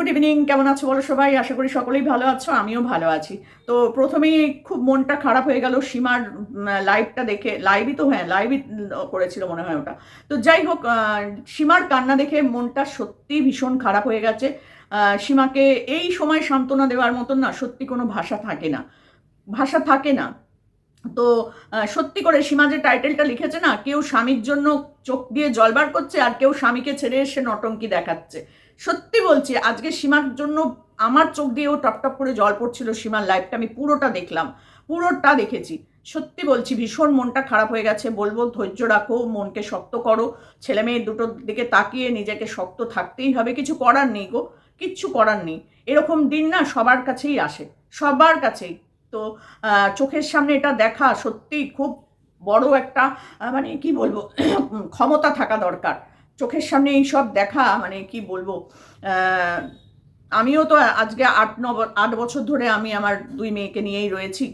Good evening কেমন আছো বলো সবাই? আশা করি সকলেই ভালো আছো, আমিও ভালো আছি। তো প্রথমেই খুব মনটা খারাপ হয়ে গেল সীমার লাইভটা দেখে লাইভই তো হ্যাঁ লাইভই করেছিল মনে হয় ওটা। তো যাই হোক সীমার কান্না দেখে মনটা সত্যি ভীষণ খারাপ হয়ে গেছে। সীমাকে এই সময় সান্ত্বনা দেওয়ার মতন না, সত্যি কোনো ভাষা থাকে না। ভাষা থাকে না। তো সত্যি করে সীমা যে টাইটেলটা লিখেছে না, কেউ স্বামীর জন্য চোখ দিয়ে জল বার করছে আর কেউ স্বামীকে ছেড়ে এসে নটঙ্কি দেখাচ্ছে। সত্যি বলছি, আজকে সীমার জন্য আমার চোখ দিয়েও টপ টপ করে জল পড়ছিল সীমার লাইফটা আমি পুরোটা দেখলাম, পুরোটা দেখেছি। সত্যি বলছি, ভীষণ মনটা খারাপ হয়ে গেছে, বলব ধৈর্য রাখো, মনকে শক্ত করো, ছেলে মেয়ে দুটোর দিকে তাকিয়ে নিজেকে শক্ত থাকতেই হবে, কিছু করার নেই গো, কিচ্ছু করার নেই। এরকম দিন না সবার কাছেই আসে, সবার কাছেই। তো চোখের সামনে এটা দেখা সত্যিই খুব বড় একটা মানে কি বলব, ক্ষমতা থাকা দরকার। চোখের সামনে এই সব দেখা মানে কি বলব আমিও তো আজকে আট, ন আট বছর ধরে আমি আমার দুই মেয়েকে নিয়েই রয়েছি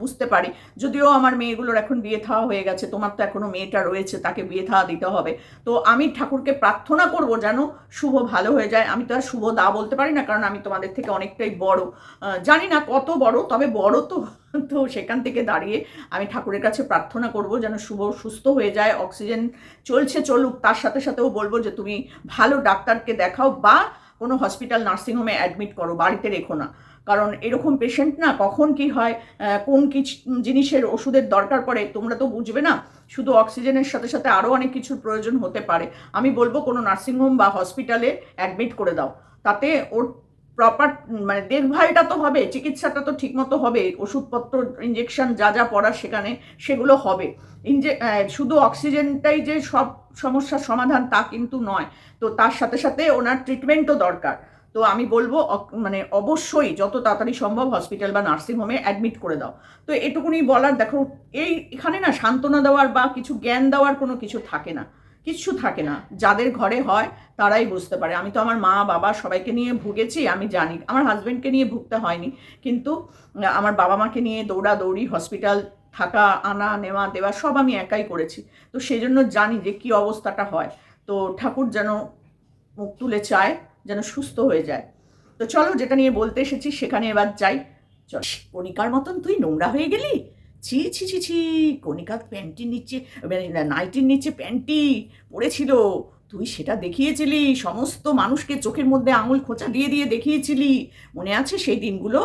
বুঝতে পারি। যদিও আমার মেয়েগুলোর এখন বিয়ে থাওয়া হয়ে গেছে, তোমার তো এখনও মেয়েটা রয়েছে, তাকে বিয়ে থাওয়া দিতে হবে। তো আমি ঠাকুরকে প্রার্থনা করব যেন শুভ ভালো হয়ে যায়। আমি তো আর শুভ দা বলতে পারি না, কারণ আমি তোমাদের থেকে অনেকটাই বড়। জানি না কত বড়, তবে বড় তো তো সেখান থেকে দাঁড়িয়ে আমি ঠাকুরের কাছে প্রার্থনা করব যেন শুভ, সুস্থ হয়ে যায়, অক্সিজেন চলছে চলুক। তার সাথে সাথেও বলব যে, তুমি ভালো ডাক্তারকে দেখাও বা কোনো হসপিটাল নার্সিংহোমে অ্যাডমিট করো, বাড়িতে রেখো না। কারণ এরকম পেশেন্ট না কখন কি হয় কোন কি জিনিসের ওষুধের দরকার পড়ে তোমরা তো বুঝবে না। শুধু অক্সিজেনের সাথে সাথে আরও অনেক কিছুর প্রয়োজন হতে পারে। আমি বলব কোনো নার্সিংহোম বা হসপিটালে অ্যাডমিট করে দাও। তাতে ওর প্রপার মানে দেখভালটা তো হবে, চিকিৎসাটা তো ঠিকমতো হবে, ওষুধপত্র ইঞ্জেকশন যা যা পড়ার সেখানে সেগুলো হবে। ইঞ্জে শুধু অক্সিজেনটাই যে সব সমস্যার সমাধান তা কিন্তু নয়। তো তার সাথে সাথে ওনার ট্রিটমেন্টও দরকার। তো আমি বলব মানে অবশ্যই যত তাড়াতাড়ি সম্ভব হসপিটাল বা নার্সিংহোমে অ্যাডমিট করে দাও। তো এটুকুনি বলার, দেখো, এই এখানে না সান্ত্বনা দেওয়ার বা কিছু জ্ঞান দেওয়ার কোনো কিছু থাকে না। কিচ্ছু থাকে না। যাদের ঘরে হয়, তারাই বুঝতে পারে। আমি তো আমার মা, বাবা সবাইকে নিয়ে ভুগেছি, আমি জানি। আমার হাজব্যান্ডকে নিয়ে ভুগতে হয়নি। কিন্তু আমার বাবা মাকে নিয়ে দৌড়াদৌড়ি হসপিটাল থাকা, আনা, নেওয়া, দেওয়া সব আমি একাই করেছি। তো সেই জন্য জানি যে কি অবস্থাটা হয়। তো ঠাকুর যেন মুখ তুলে চায়, যেন সুস্থ হয়ে যায়। তো চলো, যেটা নিয়ে বলতে এসেছি, সেখানে এবার যাই। চল কণিকার মতন তুই নোংরা হয়ে গেলি? ছি ছি ছি ছি কণিকা প্যান্টির নিচে মানে নাইটির নিচে প্যান্টি পড়েছিল। তুই সেটা দেখিয়েছিলি, সমস্ত মানুষকে চোখের মধ্যে আঙুল খোঁচা দিয়ে দিয়ে দেখিয়েছিলি। মনে আছে সেই দিনগুলো?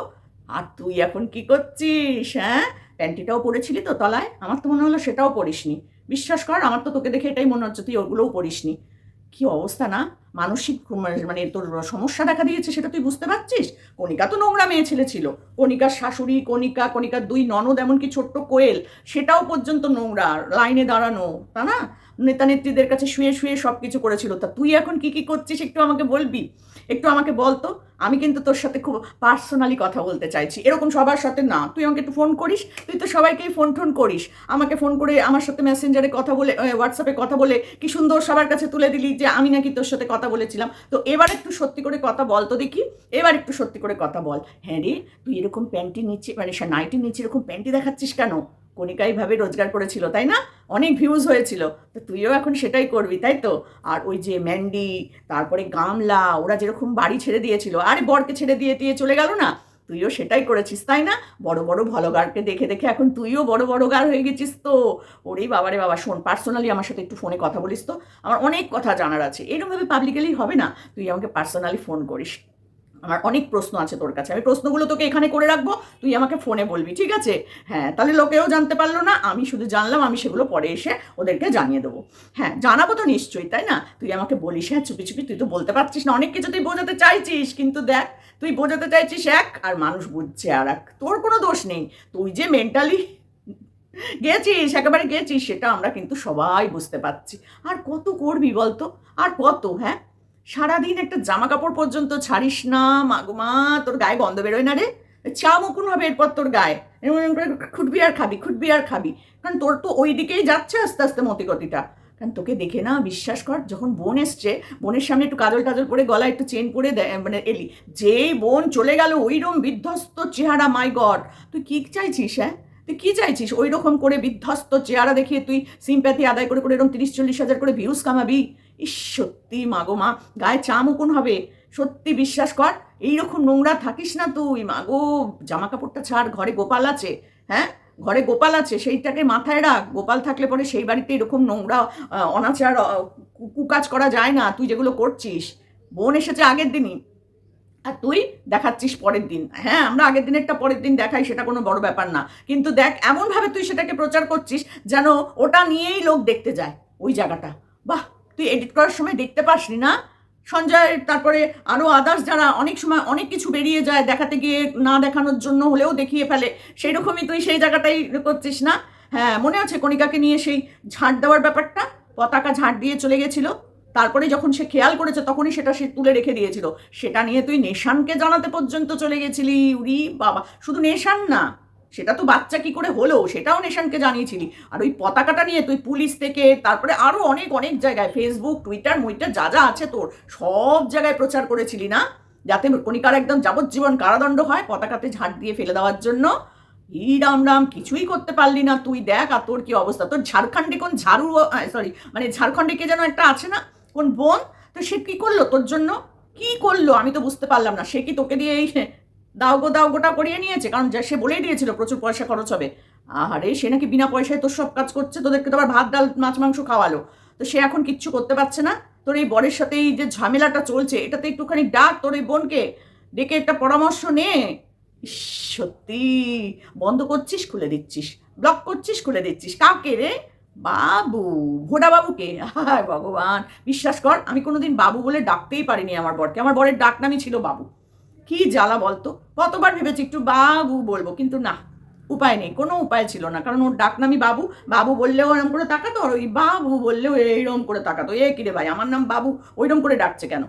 আর তুই এখন কি করছিস হ্যাঁ? প্যান্টিটাও পরেছিলি তো তলায়? আমার তো মনে হলো সেটাও পরিসনি বিশ্বাস কর, আমার তো তোকে দেখে এটাই মনে হচ্ছে, তুই ওগুলোও পরিসনি কি অবস্থা না? মানসিক মানে তোর সমস্যা দেখা দিয়েছে সেটা তুই বুঝতে পারছিস? কণিকা তো নোংরা মেয়ে ছেলে ছিল। কণিকার শাশুড়ি, কণিকা, কণিকার দুই ননদ এমনকি ছোট্ট কোয়েল, সেটাও পর্যন্ত নোংরা, লাইনে দাঁড়ানো তা না? নেতা নেত্রীদের কাছে শুয়ে শুয়ে সব কিছু করেছিল। তা তুই এখন কি কি করছিস একটু আমাকে বলবি? একটু আমাকে বলতো, আমি কিন্তু তোর সাথে খুব পার্সোনালি কথা বলতে চাইছি। এরকম সবার সাথে না। তুই আমাকে একটু ফোন করিস, তুই তো সবাইকেই ফোন টোন করিস। আমাকে ফোন করে আমার সাথে মেসেঞ্জারে কথা বলে হোয়াটসঅ্যাপে কথা বলে, কি সুন্দর সবার কাছে তুলে দিলি যে আমি নাকি তোর সাথে কথা বলেছিলাম। তো এবার একটু সত্যি করে কথা বল তো দেখি। এবার একটু সত্যি করে কথা বল। হ্যাঁ রে, তুই এরকম প্যান্টি নিচে মানে সে নাইটির নিচে এরকম প্যান্টি দেখাচ্ছিস কেন? কণিকা এইভাবে রোজগার করেছিল, তাই না? অনেক ভিউজ হয়েছিল। তো তুইও এখন সেটাই করবি, তাই তো? আর ওই যে ম্যান্ডি তারপরে গামলা, ওরা যেরকম বাড়ি ছেড়ে দিয়েছিল। আরে বরকে ছেড়ে দিয়ে দিয়ে চলে গেল না? তুইও সেটাই করেছিস, তাই না? বড় বড় ভলগারকে দেখে দেখে এখন তুইও বড় বড় গার হয়ে গেছিস তো। ওরেই বাবারে বাবা, শোন পার্সোনালি আমার সাথে একটু ফোনে কথা বলিস তো। আমার অনেক কথা জানার আছে। এরকমভাবে পাবলিকালি হবে না? তুই আমাকে পার্সোনালি ফোন করিস। আমার অনেক প্রশ্ন আছে তোর কাছে। আমি প্রশ্নগুলো তোকে এখানে করে রাখব, তুই আমাকে ফোনে বলবি, ঠিক আছে? হ্যাঁ তাহলে লোকেও জানতে পারল না, আমি শুধু জানলাম, আমি সেগুলো পরে এসে ওদেরকে জানিয়ে দেবো। হ্যাঁ জানাব তো নিশ্চয়ই, তাই না? তুই আমাকে বলিস হ্যাঁ চুপি চুপি, তুই তো বলতে পারছিস না, অনেক কিছু তুই বোঝাতে চাইছিস, কিন্তু দেখ, তুই বোঝাতে চাইছিস এক, আর মানুষ বুঝছে আর এক তোর কোনো দোষ নেই, তুই যে মেন্টালি গেছিস, একেবারে গেছিস, সেটা আমরা কিন্তু সবাই বুঝতে পারছি। আর কত করবি বলতো? আর কত হ্যাঁ? সারাদিন একটা জামা কাপড় পর্যন্ত ছাড়িস না মাগুমা তোর গায়ে গন্ধ বেরোয় না রে। চা মুকুন হবে এরপর তোর গায়ে। এরকম করে খুঁটবি আর খাবি, খুঁটবি আর খাবি। কারণ তোর তো ওই দিকেই যাচ্ছে আস্তে আস্তে মতিগতিটা। কারণ তোকে দেখে না, বিশ্বাস কর, যখন বোন এসছে, বোনের সামনে একটু কাজল টাজল পরে গলায় একটু চেন পরে মানে এলি। যেই বোন চলে গেল, ওইরকম বিধ্বস্ত চেহারা, মাই গড। তুই কি চাইছিস হ্যাঁ? তুই কি চাইছিস ওই রকম করে বিধ্বস্ত চেহারা দেখিয়ে তুই সিম্প্যাথি আদায় করে করে এরকম তিরিশ, চল্লিশ হাজার করে ভিউজ কামাবি? ইস, সত্যি মাগো মা, গায়ে চা মুকুন হবে। সত্যি বিশ্বাস কর, এইরকম নোংরা থাকিস না তুই মাগো জামা কাপড়টা ছাড়, ঘরে গোপাল আছে হ্যাঁ? ঘরে গোপাল আছে, সেইটাকে মাথায় রাখ। গোপাল থাকলে পরে সেই বাড়িতে এরকম নোংরা অনাচার কুকাজ করা যায় না, তুই যেগুলো করছিস। বোন এসেছে আগের দিনই। আর তুই দেখাচ্ছিস পরের দিন। হ্যাঁ আমরা আগের দিনেরটা পরের দিন দেখাই, সেটা কোনো বড় ব্যাপার না। কিন্তু দেখ, এমনভাবে তুই সেটাকে প্রচার করছিস যেন ওটা নিয়েই লোক দেখতে যায়, ওই জায়গাটা। বাহ! তুই এডিট করার সময় দেখতে পাসনি না? সঞ্জয়, তারপরে আরও আদার্স যারা অনেক সময় অনেক কিছু বেরিয়ে যায় দেখাতে গিয়ে না দেখানোর জন্য হলেও দেখিয়ে ফেলে সেই রকমই তুই সেই জায়গাটাই করছিস না? হ্যাঁ মনে আছে কণিকাকে নিয়ে সেই ঝাঁট দেওয়ার ব্যাপারটা? পতাকা ঝাঁট দিয়ে চলে গেছিল, তারপরে যখন সে খেয়াল করেছে তখনই সেটা সে তুলে রেখে দিয়েছিল। সেটা নিয়ে তুই নেশানকে জানাতে পর্যন্ত চলে গেছিলি, উরি বাবা। শুধু নেশান না সেটা তো বাচ্চা কি করে হলো? সেটাও নেশানকে জানিয়েছিলি। আর ওই পতাকাটা নিয়ে তুই পুলিশ থেকে, তারপরে আরও অনেক অনেক জায়গায় ফেসবুক টুইটার মুইটার যা যা আছে তোর, সব জায়গায় প্রচার করেছিলি না? যাতে কণিকার একদম যাবজ্জীবন কারাদণ্ড হয় পতাকাতে ঝাঁট দিয়ে ফেলে দেওয়ার জন্য? ই রাম রাম, কিছুই করতে পারলি না তুই। দেখ, আর তোর কি অবস্থা? তোর ঝাড়খণ্ডে কোন ঝাড়ু সরি মানে ঝাড়খণ্ডে কে যেন একটা আছে না? কোন বোন? তো সে কি করল তোর জন্য? কি করল? আমি তো বুঝতে পারলাম না। সে কি তোকে দিয়ে এই দাও গো গোটা করিয়ে নিয়েছে। কারণ সে বলেই দিয়েছিল, প্রচুর পয়সা খরচ হবে। আরে সে নাকি বিনা পয়সায় তোর সব কাজ করছে, তোদেরকে তো আবার ভাত, ডাল, মাছ, মাংস খাওয়ালো। তো সে এখন কিচ্ছু করতে পারছে না। তোর এই বরের সাথে এই যে ঝামেলাটা চলছে, এটাতে একটুখানি ডাক তোর এই বোনকে। ডেকে একটা পরামর্শ নে। সত্যি। বন্ধ করছিস, খুলে দিচ্ছিস। ব্লক করছিস, খুলে দিচ্ছিস। কাকে রে? বাবু ভোডা বাবুকে হায় ভগবান। বিশ্বাস কর, আমি কোনোদিন বাবু বলে ডাকতেই পারিনি আমার বরকে। আমার বরের ডাক নামই ছিল বাবু। কি জ্বালা বলতো? কতবার ভেবেছি একটু বাবু বলব, কিন্তু না, উপায় নেই, কোনো উপায় ছিল না, কারণ ওর ডাক নামি বাবু বাবু বললেও এরম করে তাকাতো, আর ওই বাবু বললেও এইরকম করে তাকাতো। এ কিরে ভাই, আমার নাম বাবু ওইরকম করে ডাকছে কেন?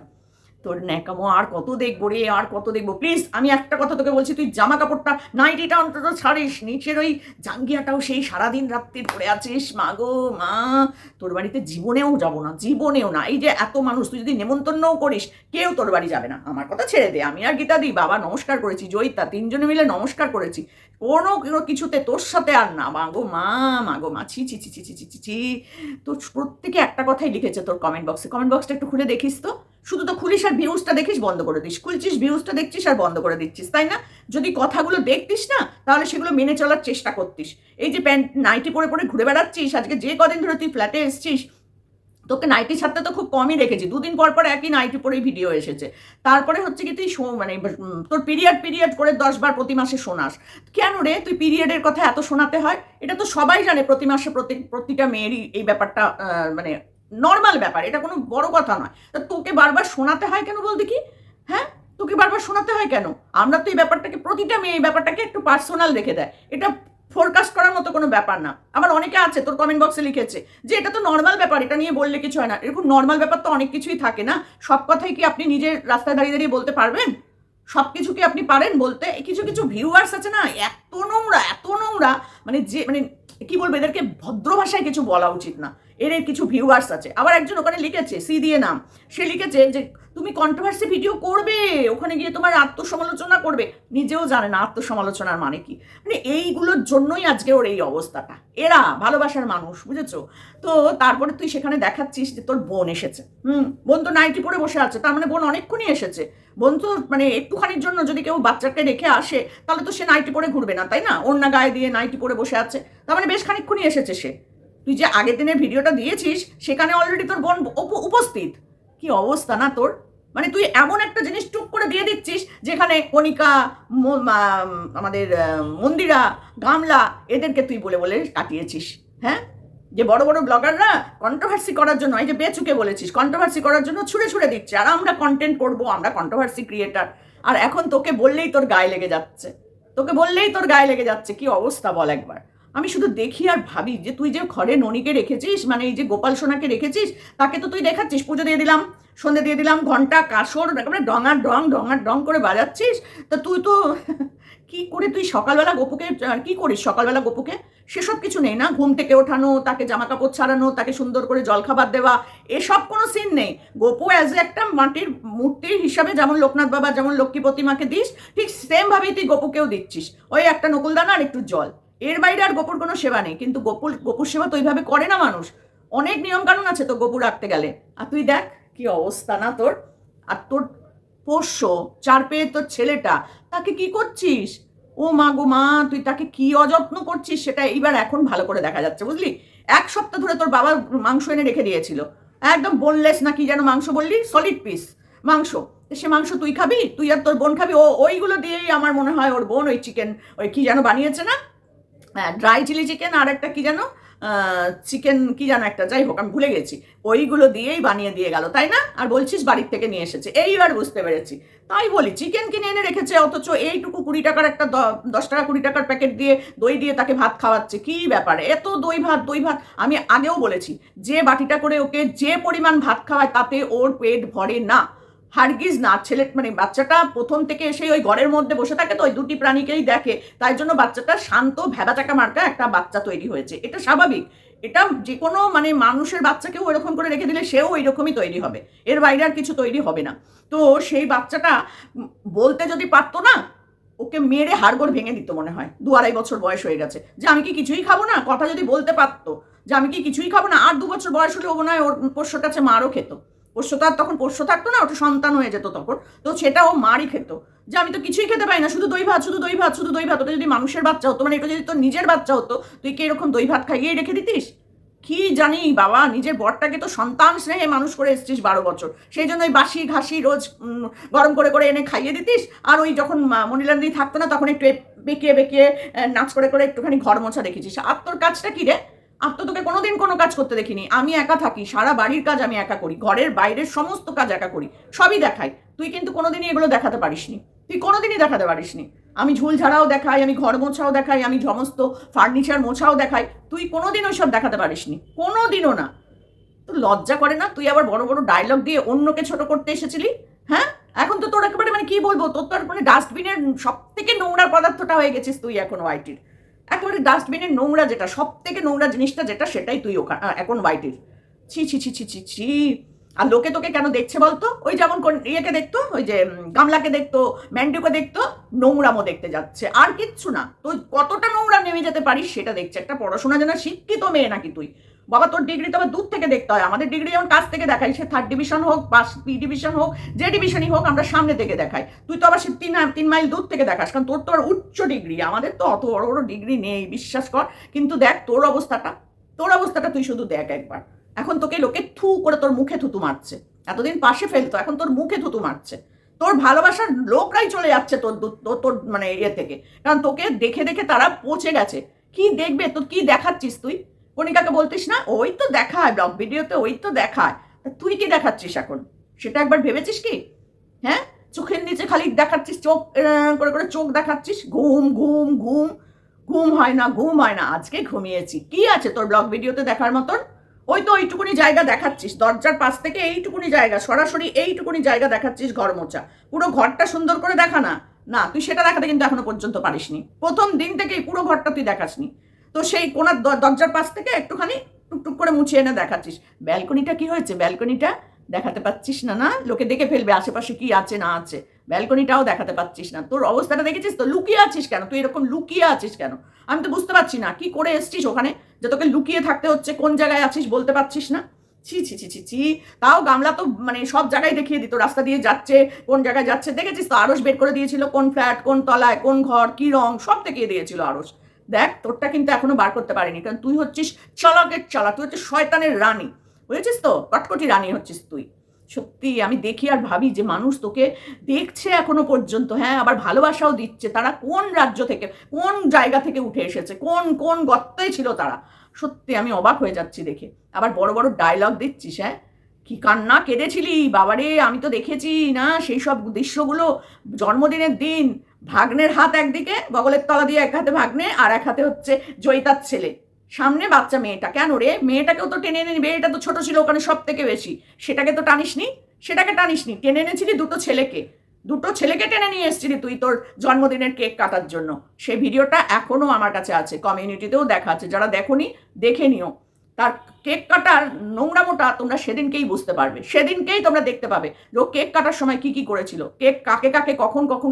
তোর ন্যাকামো, আর কত দেখব রে, আর কত দেখব? প্লিজ আমি একটা কথা তোকে বলছি, তুই জামা কাপড়টা নাইটিটা অন্তত ছাড়িস, নিচের ওই জাঙ্গিয়াটাও সেই সারাদিন রাত্রি পরে আছিস। মা গো, মা, তোর বাড়িতে জীবনেও যাব না, জীবনেও না। এই যে এত মানুষ, তুই যদি নেমন্তন্নও করিস, কেউ তোর বাড়ি যাবে না। আমার কথা ছেড়ে দে, আমি আর গীতা দিই বাবা নমস্কার করেছি, জয়িতা, তিনজনে মিলে নমস্কার করেছি। কোনো কোনো কিছুতে তোর সাথে আর না। মা গো, মা মা গো, মা, ছি ছি ছি ছি ছি ছি ছি তোর প্রত্যেকে একটা কথাই লিখেছে তোর কমেন্ট বক্সে কমেন্ট বক্সটা একটু খুলে দেখিস তো। শুধু তো খুলিস আর ভিউজটা দেখিস, বন্ধ করে দিস। খুলছিস, ভিউজটা দেখছিস আর বন্ধ করে দিচ্ছিস, তাই না? যদি কথাগুলো দেখতিস না, তাহলে সেগুলো মেনে চলার চেষ্টা করতিস। এই যে প্যান্ট, নাইটি পরে পরে ঘুরে বেড়াচ্ছিস, আজকে যে কদিন ধরে তুই ফ্ল্যাটে এসছিস, তোকে নাইটি ছাড়তে তো খুব কমই রেখেছি দুদিন পর পর একই নাইটি পরেই ভিডিও এসেছে। তারপরে হচ্ছে কি তুই মানে তোর পিরিয়ড পিরিয়ড করে দশবার প্রতি মাসে শোনাস। কেন রে? তুই পিরিয়ডের কথা এত শোনাতে হয়? এটা তো সবাই জানে, প্রতি মাসে প্রতি, প্রতিটা মেয়েরই এই ব্যাপারটা মানে নর্মাল ব্যাপার, এটা কোনো বড় কথা নয়। তা তোকে বারবার শোনাতে হয় কেন বলতে কি হ্যাঁ? তোকে বারবার শোনাতে হয় কেন? আমরা তো এই ব্যাপারটাকে, প্রতিটা মেয়ে এই ব্যাপারটাকে একটু পার্সোনাল রেখে দেয়। এটা ফোরকাস্ট করার মতো কোনো ব্যাপার না। আবার অনেকে আছে, তোর কমেন্ট বক্সে লিখেছে যে এটা তো নর্মাল ব্যাপার, এটা নিয়ে বললে কিছু হয় না। এরকম নর্মাল ব্যাপার তো অনেক কিছুই থাকে না। সব কথাই কি আপনি নিজের রাস্তায় দাঁড়িয়ে দাঁড়িয়ে বলতে পারবেন? সব কিছু কি আপনি পারেন বলতে? কিছু কিছু ভিউয়ার্স আছে না, এত নোংরা এত নোংরা। মানে যে মানে কি বলব, এদেরকে ভদ্র ভাষায় কিছু বলা উচিত না। এর কিছু ভিউয়ার্স আছে। আবার একজন ওখানে লিখেছে সি দিয়ে নাম। সে লিখেছে যে, তুমি কন্ট্রোভার্সি ভিডিও করবে, ওখানে গিয়ে তোমার আত্মসমালোচনা করবে। নিজেও জানে না আত্মসমালোচনার মানে কি। মানে এইগুলোর জন্যই আজকে ওর এই অবস্থাটা। এরা ভালোবাসার মানুষ, বুঝেছ? তো তারপরে তুই সেখানে দেখাচ্ছিস যে তোর বোন এসেছে। হুম, বোন তো নাইটি পরে বসে আছে, তার মানে বোন অনেকক্ষণই এসেছে। বোন তো মানে একটুখানির জন্য যদি কেউ বাচ্চাকে রেখে আসে, তাহলে তো সে নাইটি পরে ঘুরবে না, তাই না? অন্য গায়ে দিয়ে নাইটি পরে বসে আছে। তার মানে বেশ খানিকক্ষণই এসেছে সে। তুই যে আগের দিনের ভিডিওটা দিয়েছিস, সেখানে অলরেডি তোর বোন উপ- উপস্থিত। কি অবস্থা না তোর? মানে তুই এমন একটা জিনিস টুক করে দিয়ে দিচ্ছিস, যেখানে কণিকা আমাদের মন্দিরা, গামলা, এদেরকে তুই বলে বলে কাটিয়েছিস হ্যাঁ? যে বড় বড় ব্লগাররা কন্ট্রোভার্সি করার জন্য, এই যে বেচুকে বলেছিস কন্ট্রোভার্সি করার জন্য ছুঁড়ে ছুঁড়ে দিচ্ছে, আর আমরা কন্টেন্ট করব, আমরা কন্ট্রোভার্সি ক্রিয়েটার আর এখন তোকে বললেই তোর গায়ে লেগে যাচ্ছে। তোকে বললেই তোর গায়ে লেগে যাচ্ছে, কি অবস্থা বল একবার। আমি শুধু দেখি আর ভাবি যে তুই যে ঘরে ননিকে রেখেছিস মানে এই যে গোপাল সোনাকে রেখেছিস, তাকে তো তুই দেখাচ্ছিস, পুজো দিয়ে দিলাম, সন্ধে দিয়ে দিলাম, ঘণ্টা, কাসর, একেবারে ডঙার ডং ডঙার ডং করে বাজাচ্ছিস। তা তুই তো কি করে তুই সকালবেলা গোপুকে কি করিস সকালবেলা গোপুকে? সেসব কিছু নেই না, ঘুম থেকে ওঠানো, তাকে জামা কাপড় ছাড়ানো, তাকে সুন্দর করে জলখাবার দেওয়া, এসব কোনো সিন নেই। গোপু অ্যাজ একটা মাটির মূর্তির হিসাবে যেমন লোকনাথ বাবা, যেমন লক্ষ্মী প্রতিমাকে দিস, ঠিক সেমভাবেই তুই গোপুকেও দিচ্ছিস। ওই একটা নকুলদানা আর একটু জল। এর বাইরে আর গোপুর কোনো সেবা নেই। কিন্তু গোপুর গোপুর সেবা তো ওইভাবে করে না মানুষ। অনেক নিয়মকানুন আছে তো গোপু রাখতে গেলে। আর তুই দেখ কি অবস্থা না তোর। আর তোর পোষ্য, চার পেয়ে তোর ছেলেটা, তাকে কি করছিস? ও মা গো মা, তুই তাকে কি অযত্ন করছিস সেটা এইবার এখন ভালো করে দেখা যাচ্ছে, বুঝলি? এক সপ্তাহ ধরে তোর বাবা মাংস এনে রেখে দিয়েছিল। একদম বোনলেস না কি যেন মাংস বললি? সলিড পিস মাংস। সে মাংস তুই খাবি, তুই আর তোর বোন খাবি। ও, ওইগুলো দিয়েই আমার মনে হয় ওর বোন ওই চিকেন ওই কি যেন বানিয়েছে না? হ্যাঁ ড্রাই চিলি চিকেন আর একটা কি যেন চিকেন কি যেন একটা? যাই হোক, আমি ভুলে গেছি। ওইগুলো দিয়েই বানিয়ে দিয়ে গেল, তাই না? আর বলছিস বাড়ির থেকে নিয়ে এসেছে। এইবার বুঝতে পেরেছি। তাই বলি চিকেন কিনে এনে রেখেছে, অথচ এইটুকু কুড়ি টাকার একটা দশ টাকা কুড়ি টাকার প্যাকেট দিয়ে দই দিয়ে তাকে ভাত খাওয়াচ্ছে। কি ব্যাপারে? এত দই ভাত দই ভাত। আমি আগেও বলেছি, যে বাটিটা করে ওকে যে পরিমাণ ভাত খাওয়ায় তাতে ওর পেট ভরে না। হারগিজ না, ছেলে মানে বাচ্চাটা প্রথম থেকে এসে ওই ঘরের মধ্যে বসে থাকে তো ওই দুটি প্রাণীকেই দেখে, তাই জন্য বাচ্চাটা শান্ত ভেবাচাকা মার্কা একটা বাচ্চা তৈরি হয়েছে। এটা স্বাভাবিক। এটা যে কোনো মানে মানুষের বাচ্চাকেও ওরকম করে রেখে দিলে সেও ওইরকমই তৈরি হবে। এর বাইরে আর কিছু তৈরি হবে না। তো সেই বাচ্চাটা বলতে যদি পারতো না, ওকে মেরে হাড়গোড় ভেঙে দিত মনে হয়। দু আড়াই বছর বয়স হয়ে গেছে। যে আমি কি কিছুই খাব না? কথা যদি বলতে পারতো। যে আমি কি কিছুই খাব না? আর দু বছর বয়স হলে ও মনে হয় ওর পোষ্যর কাছে মারও খেত। পোষ্য তো আর তখন পোষ্য থাকতো না, ওটা সন্তান হয়ে যেত তখন। তো সেটা ও মারই খেত। যে আমি তো কিছুই খেতে পাই না, শুধু দই ভাত, শুধু দই ভাত, শুধু দই ভাত, ওটা যদি মানুষের বাচ্চা হতো মানে এটা যদি তোর নিজের বাচ্চা হতো, তুই কি এরকম দই ভাত খাইয়েই রেখে দিতিস? কি জানি বাবা, নিজের বরটাকে তো সন্তান স্নেহে মানুষ করে এসছিস বারো বছর। সেই জন্য ওই বাসি ঘাসি রোজ গরম করে করে এনে খাইয়ে দিতিস। আর ওই যখন মনিলান্দি থাকতো না, তখন একটু বেঁকিয়ে বেঁকিয়ে নাচ করে করে একটুখানি ঘর মোছা দেখেছিস আর তোর কাজটা কি রে? আর তো তোকে কোনোদিন কোনো কাজ করতে দেখিনি। আমি একা থাকি, সারা বাড়ির কাজ আমি একা করি, ঘরের বাইরের সমস্ত কাজ একা করি, সবই দেখাই। তুই কিন্তু কোনোদিনই এগুলো দেখাতে পারিসনি। তুই কোনোদিনই দেখাতে পারিসনি। আমি ঝুল ঝাড়াও দেখাই, আমি ঘর মোছাও দেখাই, আমি সমস্ত ফার্নিচার মোছাও দেখাই, তুই কোনোদিন ওই সব দেখাতে পারিসনি। কোনোদিনও না। তো লজ্জা করে না? তুই আবার বড় বড় ডায়লগ দিয়ে অন্যকে ছোট করতে এসেছিলি? হ্যাঁ? এখন তো তোর একেবারে মানে কি বলব? তোর তো আর মানে ডাস্টবিনের সব থেকে নোংরা পদার্থটা হয়ে গেছিস তুই এখন ওয়াইটির একেবারে ডাস্টবিনের নোংরা যেটা সব থেকে নোংরা জিনিসটা যেটা, সেটাই তুই ওখানে এখন বাইটির ছি ছি ছি ছি ছি ছি। আর লোকে তোকে কেন দেখছে বলতো? ওই যেমন কোন ইয়েকে দেখতো, ওই যে গামলাকে দেখতো, ম্যান্ডুকে দেখতো, নোংরামো দেখতে যাচ্ছে। আর কিচ্ছু না। তুই কতটা নোংরা নেমে যেতে পারিস সেটা দেখছে। একটা পড়াশোনা যেন শিক্ষিত মেয়ে নাকি তুই। বাবা, তোর ডিগ্রি তো আবার দূর থেকে দেখতে হয়। আমাদের ডিগ্রি যেমন কাছ থেকে দেখাই সে থার্ড ডিভিশন হোক পাস পি ডিভিশন হোক, যে ডিভিশনই হোক, আমরা সামনে থেকে দেখাই। তুই তো আবার সে তিন তিন মাইল দূর থেকে দেখাস, কারণ তোর তো আর উচ্চ ডিগ্রি আমাদের তো অত বড় বড় ডিগ্রি নেই, বিশ্বাস কর। কিন্তু দেখ, তোর অবস্থাটা তোর অবস্থাটা তুই শুধু দেখ একবার। এখন তোকে লোকে থু করে তোর মুখে থুতু মারছে। এতদিন পাশে ফেলতো, এখন তোর মুখে থুতু মারছে। তোর ভালোবাসার লোকরাই চলে যাচ্ছে তোর তোর মানে ইয়ে থেকে। কারণ তোকে দেখে দেখে তারা পচে গেছে। কি দেখবে, তোর কি দেখাচ্ছিস তুই? কণিকাকে বলতিস না, ওই তো দেখায় ব্লগ ভিডিওতে ওই তো দেখায়। তুই কি দেখাচ্ছিস এখন? সেটা একবার ভেবেছিস কি? হ্যাঁ? চোখের নিচে খালি দেখাচ্ছিস, চোখ করে করে চোখ দেখাচ্ছিস? ঘুম ঘুম ঘুম ঘুম হয় না, ঘুম হয় না, আজকে ঘুমিয়েছি। কি আছে তোর ব্লগ ভিডিওতে দেখার মতন? ওই তো ওইটুকুনি জায়গা দেখাচ্ছিস, দরজার পাশ থেকে এইটুকুনি জায়গা, সরাসরি এইটুকুনি জায়গা দেখাচ্ছিস ঘর মোচা পুরো ঘরটা সুন্দর করে দেখা না? না, তুই সেটা দেখাতে কিন্তু এখনও পর্যন্ত পারিসনি। প্রথম দিন থেকেই পুরো ঘরটা তুই দেখাসনি। তো সেই কোনার দরজার পাশ থেকে একটুখানি টুকটুক করে মুছে এনে দেখাচ্ছিস। ব্যালকনিটা কি হয়েছে? ব্যালকনিটা দেখাতে পাচ্ছিস না না? লোকে দেখে ফেলবে আশেপাশে কি আছে, না আছে। ব্যালকনিটাও দেখাতে পাচ্ছিস না। তোর অবস্থাটা দেখেছিস তো? লুকিয়ে আছিস কেন? তুই এরকম লুকিয়ে আছিস কেন? আমি তো বুঝতে পারছি না। কি করে এসছিস ওখানে? যে তোকে লুকিয়ে থাকতে হচ্ছে, কোন জায়গায় আছিস বলতে পারছিস না? ছি ছি ছি ছি ছি। তাও গামলা তো মানে সব জায়গায় দেখিয়ে দিত। রাস্তা দিয়ে যাচ্ছে, কোন জায়গায় যাচ্ছে। দেখেছিস তো? আড়স বের করে দিয়েছিল কোন ফ্ল্যাট, কোন তলায়, কোন ঘর, কি রং? সব দেখিয়ে দিয়েছিল আড়স দেখ, তোরটা কিন্তু এখনও বার করতে পারিনি, কারণ তুই হচ্ছিস চলাকের চলা, তুই হচ্ছিস শয়তানের রানী, বুঝেছিস তো? কটকটি রানী হচ্ছিস তুই। সত্যি, আমি দেখি আর ভাবি যে মানুষ তোকে দেখছে এখনও পর্যন্ত হ্যাঁ আবার ভালোবাসাও দিচ্ছে, তারা কোন রাজ্য থেকে, কোন জায়গা থেকে উঠে এসেছে, কোন কোন গর্তই ছিল তারা। সত্যি, আমি অবাক হয়ে যাচ্ছি দেখে। আবার বড় বড় ডায়লগ দিচ্ছিস হ্যাঁ? কি কান্না কেঁদেছিলি? বাবারে, আমি তো দেখেছি না, সেই সব দৃশ্যগুলো, জন্মদিনের দিন ভাগ্নের হাত একদিকে, বগলের তলা দিয়ে এক হাতে ভাগ্নে, আর এক হাতে হচ্ছে জয়িতার ছেলে। সামনে বাচ্চা মেয়েটা, কেন রে? মেয়েটাকেও তো টেনে এনে নিবে, এটা তো ছোট ছিল ওখানে সব থেকে বেশি। সেটাকে তো টানিসনি? সেটাকে টানিসনি, টেনে এনেছিলি দুটো ছেলেকে। দুটো ছেলেকে টেনে নিয়ে এসেছিলি তুই তোর জন্মদিনের কেক কাটার জন্য। সেই ভিডিওটা এখনও আমার কাছে আছে, কমিউনিটিতেও দেখা আছে, যারা দেখনি, দেখে নিও। তার কেক কাটার নোংরামোটা তোমরা সেদিনকেই বুঝতে পারবে। সেদিনকেই তোমরা দেখতে পাবে যে কেক কাটার সময় কি কি করেছিল। কেক কাকে কাকে কখন কখন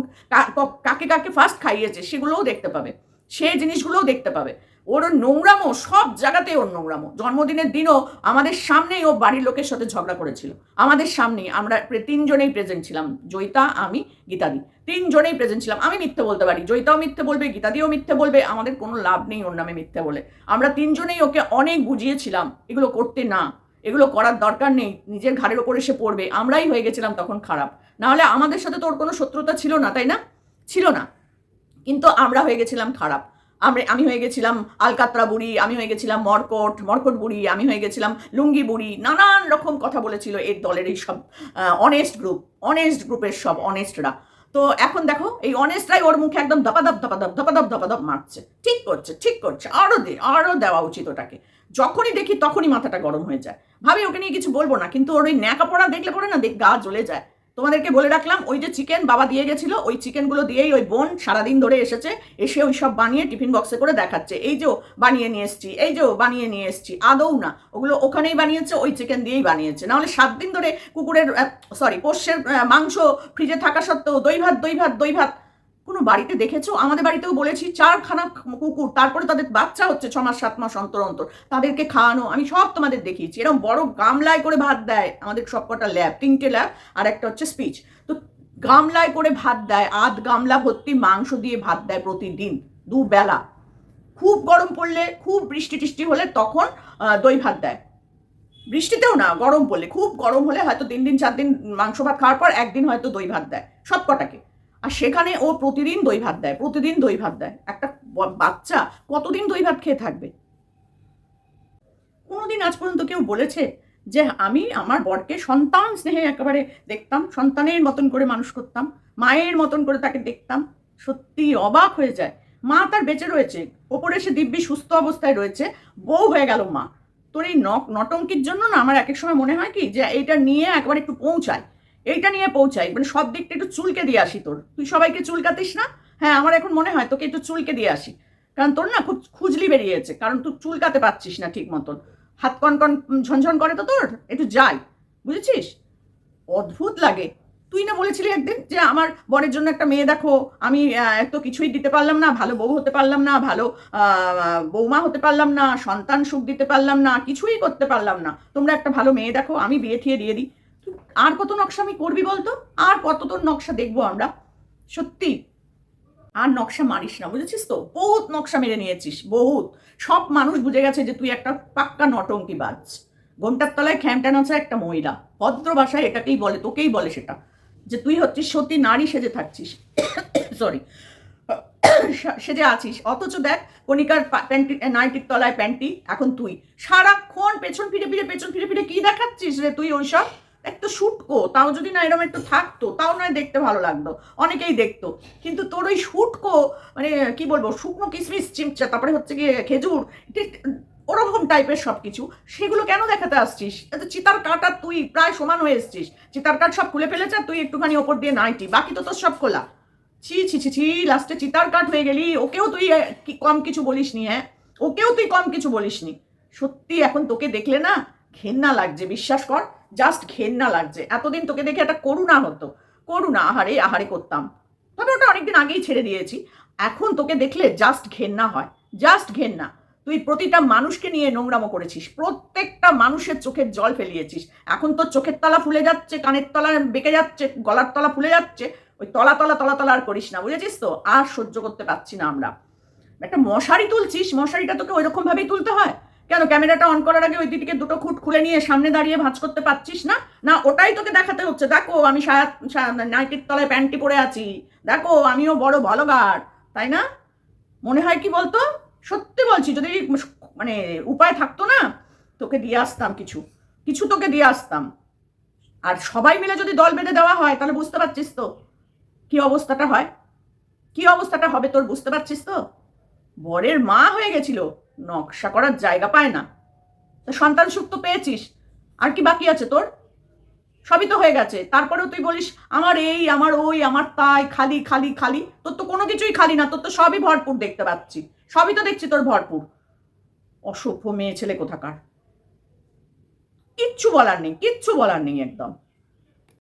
কাকে কাকে ফার্স্ট খাইয়েছে সেগুলোও দেখতে পাবে। সেই জিনিসগুলোও দেখতে পাবে। ওর নোংরামো, সব জায়গাতে ওর নোংরামো। জন্মদিনের দিনও আমাদের সামনেই ও বাড়ির লোকের সাথে ঝগড়া করেছিল। আমাদের সামনেই আমরা তিনজনেই প্রেজেন্ট ছিলাম। জয়িতা, আমি, গীতাদি। তিনজনেই প্রেজেন্ট ছিলাম। আমি মিথ্যে বলতে পারি। জয়িতাও মিথ্যে বলবে, গীতাদিও মিথ্যে বলবে, আমাদের কোনো লাভ নেই ওর নামে মিথ্যে বলে। আমরা তিনজনেই ওকে অনেক বুঝিয়েছিলাম, এগুলো করতে না। এগুলো করার দরকার নেই, নিজের ঘাড়ের ওপর এসে পড়বে। আমরাই হয়ে গেছিলাম তখন খারাপ। নাহলে আমাদের সাথে তো ওর কোনো শত্রুতা ছিল না, তাই না? ছিল না। কিন্তু আমরা হয়ে গেছিলাম খারাপ। আমরা, আমি হয়ে গেছিলাম আলকাতরা বুড়ি, আমি হয়ে গেছিলাম মরকট মরকট বুড়ি, আমি হয়ে গেছিলাম লুঙ্গি বুড়ি, নানান রকম কথা বলেছিল এর দলের এই সব অনেস্ট গ্রুপ অনেস্ট গ্রুপের সব অনেস্টরা তো এখন দেখো, এই অনেস্টরাই ওর মুখে একদম ধপাধপ ধপাধপ ধপাধপ ধপাধপ মারছে। ঠিক করছে ঠিক করছে আরও দে আরও দেওয়া উচিত ওটাকে। যখনই দেখি তখনই মাথাটা গরম হয়ে যায়। ভাবি, ওকে নিয়ে কিছু বলব না, কিন্তু ওর ওই ন্যাকা পড়া দেখলে পরে না, দেখ গা জ্বলে যায়। তোমাদেরকে বলে রাখলাম, ওই যে চিকেন বাবা দিয়ে গেছিল, ওই চিকেনগুলো দিয়েই ওই বোন সারাদিন ধরে এসেছে, এসে ওই সব বানিয়ে টিফিন বক্সে করে দেখাচ্ছে। এই যে বানিয়ে নিয়ে এসছি, এই যে বানিয়ে নিয়ে এসছি, আদৌ না, ওগুলো ওখানেই বানিয়েছে, ওই চিকেন দিয়েই বানিয়েছে। নাহলে সাত দিন ধরে কুকুরের সরি পোষ্যের মাংস ফ্রিজে থাকা সত্ত্বেও দই ভাত দই ভাত দই ভাত কোনো বাড়িতে দেখেছ? আমাদের বাড়িতেও বলেছি, চারখানা কুকুর, তারপরে তাদের বাচ্চা হচ্ছে ছ মাস, সাত মাস অন্তর অন্তর। তাদেরকে খাওয়ানো, আমি সব তোমাদের দেখিয়েছি। এরকম বড় গামলায় করে ভাত দেয় আমাদের সব কটা ল্যাব তিনটে ল্যাব আর একটা হচ্ছে স্পিচ তো গামলায় করে ভাত দেয়, আধ গামলা ভর্তি মাংস দিয়ে ভাত দেয় প্রতিদিন, দুবেলা। খুব গরম পড়লে, খুব বৃষ্টি টিষ্টি হলে তখন দই ভাত দেয়। বৃষ্টিতেও না, গরম পড়লে। খুব গরম হলে হয়তো তিন দিন, চার দিন মাংস ভাত খাওয়ার পর একদিন হয়তো দই ভাত দেয় সব কটাকে আর সেখানে ও প্রতিদিন দই ভাত দেয়, প্রতিদিন দই ভাত দেয়। একটা বাচ্চা কতদিন দই ভাত খেয়ে থাকবে? কোনোদিন আজ পর্যন্ত কেউ বলেছে যে আমি আমার বরকে সন্তান স্নেহে একেবারে দেখতাম, সন্তানের মতন করে মানুষ করতাম, মায়ের মতন করে তাকে দেখতাম, সত্যি অবাক হয়ে যায়। মা তার বেঁচে রয়েছে, ওপরে সে দিব্যি সুস্থ অবস্থায় রয়েছে, বউ হয়ে গেল মা। তোর এই নটঙ্কির জন্য না আমার এক এক সময় মনে হয় কি যে এইটা নিয়ে একবার একটু পৌঁছায়। এইটা নিয়ে পৌঁছাই। মানে সব দিকটা একটু চুলকে দিয়ে আসি তোর। তুই সবাইকে চুলকাতিস না? হ্যাঁ আমার এখন মনে হয় তোকে একটু চুলকে দিয়ে আসি। কারণ তোর না খুব খুজলি বেরিয়েছে। কারণ তুই চুলকাতে পারছিস না ঠিক মতন। হাত কন কন ঝনঝন করে তো তোর? একটু যাই। বুঝেছিস? অদ্ভুত লাগে। তুই না বলেছিলি একদিন যে আমার বরের জন্য একটা মেয়ে দেখো। আমি এত কিছুই দিতে পারলাম না। ভালো বউ হতে পারলাম না। ভালো বৌমা হতে পারলাম না। সন্তান সুখ দিতে পারলাম না। কিছুই করতে পারলাম না। তোমরা একটা ভালো মেয়ে দেখো। আমি বিয়ে ঠিয়ে দিয়ে দিই। আর কত নকশা আমি করবি বলতো? আর কত তোর নকশা দেখব আমরা? সত্যি? আর নকশা মারিস না, বুঝেছিস তো? বহুত নকশা মেরে নিয়েছিস, বহুত। সব মানুষ বুঝে গেছে যে তুই একটা পাক্কা নটঙ্কি বাজ। ঘোমটার তলায় খ্যামটা নাচা একটা মহিলা। ভদ্র ভাষায় এটাকেই বলে, তোকেই বলে সেটা। যে তুই হচ্ছিস সত্যি নারী সেজে থাকছিস। সরি সেজে আছিস। অথচ দেখ, কণিকার প্যান্টি নাইটির তলায় প্যান্টি, এখন তুই। সারাক্ষণ পেছন ফিরে ফিরে, পেছন ফিরে ফিরে কি দেখাচ্ছিস রে তুই ওইসব? একটু শুটকো, তাও যদি না এরকম একটু থাকতো, তাও নয় দেখতে ভালো লাগতো, অনেকেই দেখতো। কিন্তু তোর ওই শুটকো মানে কি বলব, শুকনো কিশমিশ চিমচা, তারপরে হচ্ছে গিয়ে খেজুর ওরকম টাইপের সব কিছু সেগুলো কেন দেখাতে আসছিস? চিতার কাটার তুই প্রায় সমান হয়ে এসছিস। চিতার কাঠ সব খুলে ফেলেছে তুই একটুখানি ওপর দিয়ে নাইটি, বাকি তো তোর সব খোলা। ছি ছি ছি ছি লাস্টে চিতার কাঠ হয়ে গেলি, ওকেও তুই কম কিছু বলিস নি হ্যাঁ? ওকেও তুই কম কিছু বলিস নি সত্যি এখন তোকে দেখলে না ঘেন্না লাগছে, বিশ্বাস কর জাস্ট ঘেন্না লাগছে। এতদিন তোকে দেখে একটা করুণা হতো। করুণা, আহারে আহারে করতাম। তবে ওটা অনেকদিন আগেই ছেড়ে দিয়েছি। এখন তোকে দেখলে জাস্ট ঘেন্না হয় জাস্ট ঘেন্না। তুই প্রতিটা মানুষকে নিয়ে নোংরামো করেছিস, প্রত্যেকটা মানুষের চোখের জল ফেলিয়েছিস। এখন তোর চোখের তলা ফুলে যাচ্ছে, কানের তলা বেঁকে যাচ্ছে, গলার তলা ফুলে যাচ্ছে। ওই তলা তলা তলা তলা আর করিস না, বুঝেছিস তো? আর সহ্য করতে পারছি না আমরা। একটা মশারি তুলছিস, মশারিটা তোকে ওইরকম ভাবেই তুলতে হয়? কেন ক্যামেরাটা অন করার আগে ওই দিকে দুটো খুঁট খুলে নিয়ে সামনে দাঁড়িয়ে ভাঁজ করতে পারছিস না? না, ওটাই তোকে দেখাতে হচ্ছে। দেখো, আমি নাইটির তলায় প্যান্টি পরে আছি। দেখো, আমিও বড় ভালোগার তাই না? মনে হয় কি বলতো? সত্যি বলছি, যদি মানে উপায় থাকতো না, তোকে দিয়ে আসতাম কিছু। কিছু তোকে দিয়ে আসতাম। আর সবাই মিলে যদি দল বেঁধে দেওয়া হয়, তাহলে বুঝতে পারছিস তো? কি অবস্থাটা হয়? কি অবস্থাটা হবে তোর, বুঝতে পারছিস তো? বরের মা হয়ে গেছিল। নকশা করার জায়গা পায় না। সন্তান সুখ তো পেয়েছিস। আর কি বাকি আছে তোর? সবই তো হয়ে গেছে। তারপরেও তুই বলিস, আমার এই, আমার ওই, আমার তাই, খালি খালি খালি। তোর তো কোনো কিছুই খালি না, তোর তো সবই ভরপুর দেখতে পাচ্ছি। সবই তো দেখছি তোর ভরপুর। অসভ্য মেয়ে ছেলে কোথাকার? কিচ্ছু বলার নেই, কিচ্ছু বলার নেই একদম।